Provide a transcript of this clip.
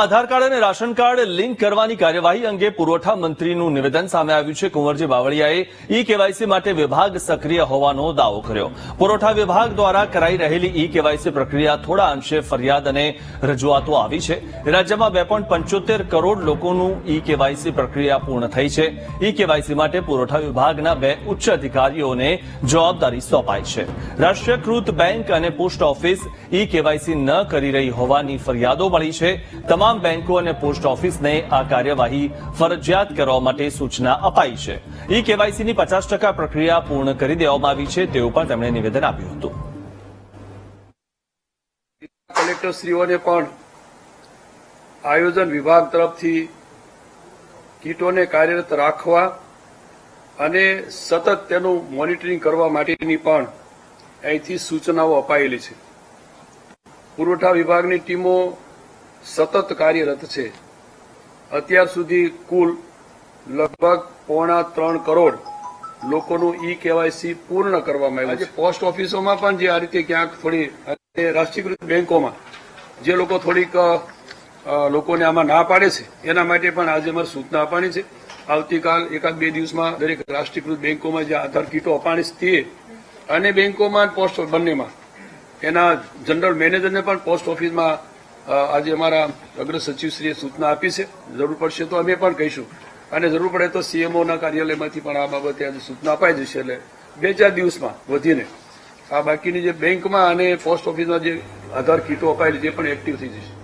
આધાર card અને ration card link કરવાની કાર્યવાહી અંગે પુરવઠા મંત્રીનું નિવેદન સામે આવ્યું છે. કુંવરજી બાવળિયાએ ઈ કેવાયસી માટે વિભાગ સક્રિય હોવાનો દાવો કર્યો. પુરવઠા વિભાગ દ્વારા કરાઈ રહેલી ઈ કેવાયસી પ્રક્રિયા થોડા અંશે ફરિયાદ અને રજૂઆતો આવી છે. રાજ્યમાં બે પંચોતેર કરોડ લોકોનું ઈ કેવાયસી પ્રક્રિયા પૂર્ણ થઈ છે. ઈ કેવાયસી માટે પુરવઠા વિભાગના બે ઉચ્ચ અધિકારીઓને જવાબદારી સોંપાઈ છે. રાષ્ટ્રીયકૃત બેંક અને પોસ્ટ ઓફિસ ઈ કેવાયસી ન કરી રહી હોવાની ફરિયાદો મળી છે. તમામ બેંકો અને પોસ્ટ ઓફિસને આ કાર્યવાહી ફરજિયાત કરવા માટે સૂચના અપાઈ છે. ઈ કેવાયસીની પચાસ ટકા પ્રક્રિયા પૂર્ણ કરી દેવામાં આવી છે તેવું પણ તેમણે નિવેદન આપ્યું હતું. કલેક્ટરશ્રીઓને પણ આયોજન વિભાગ તરફથી કીટોને કાર્યરત રાખવા અને સતત તેનું મોનિટરિંગ કરવા માટેની પણ અહીંથી સૂચનાઓ અપાયેલી છે. પુરવઠા વિભાગની ટીમો સતત કાર્યરત છે. અત્યાર સુધી કુલ લગભગ પોણા ત્રણ કરોડ લોકોનું ઈ કેવાયસી પૂર્ણ કરવામાં આવ્યું છે. પોસ્ટ ઓફિસોમાં પણ જે આ રીતે ક્યાંક થોડી રાષ્ટ્રીયકૃત બેંકોમાં જે લોકો થોડીક લોકોને આમાં ના પાડે છે એના માટે પણ આજે અમારે સૂચના આપવાની છે. આવતીકાલ એકાદ બે દિવસમાં દરેક રાષ્ટ્રીયકૃત બેંકોમાં જે આધાર કીટો અપાણી છે તે અને બેંકોમાં પોસ્ટ બંનેમાં એના જનરલ મેનેજરને પણ પોસ્ટ ઓફિસમાં આજે અમારા અગ્ર સચિવશ્રીએ સૂચના આપી છે. જરૂર પડશે તો અમે પણ કહીશું. અને જરૂર પડે તો સીએમઓના કાર્યાલયમાંથી પણ આ બાબતે આજે સૂચના અપાઈ જશે એટલે બે ચાર દિવસમાં વધીને. આ બાકીની જે બેંકમાં અને પોસ્ટ ઓફિસમાં જે આધાર કીટો અપાયેલી જે પણ એક્ટિવ થઈ જશે.